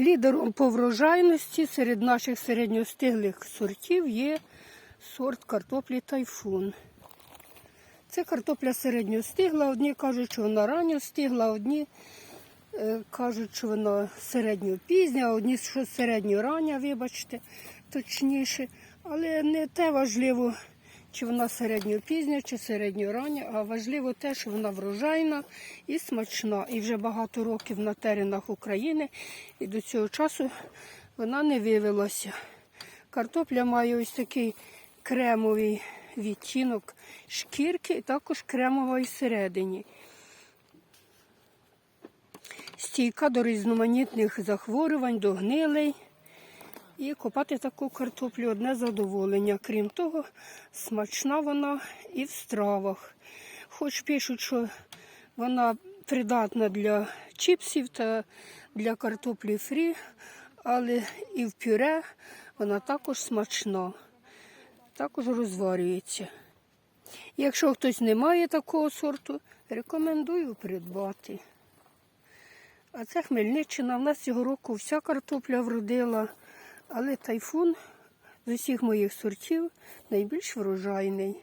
Лідером по врожайності серед наших середньостиглих сортів є сорт картоплі тайфун. Це картопля середньостигла. Одні кажуть, що вона ранньо стигла, одні е, кажуть, що вона середньопізня, одні, що середньорання, вибачте, точніше. Але не те важливо, чи вона середньопізня, чи середньорання, а важливо те, що вона врожайна і смачна. І вже багато років на теренах України, і до цього часу вона не вивелася. Картопля має ось такий кремовий відтінок шкірки і також кремова і всередині. Стійка до різноманітних захворювань, до гнилей. І копати таку картоплю одне задоволення. Крім того, смачна вона і в стравах. Хоч пишуть, що вона придатна для чіпсів та для картоплі фрі, але і в пюре вона також смачна, також розварюється. Якщо хтось не має такого сорту, рекомендую придбати. А це Хмельниччина. В нас цього року вся картопля вродила, але тайфун з усіх моїх сортів найбільш врожайний.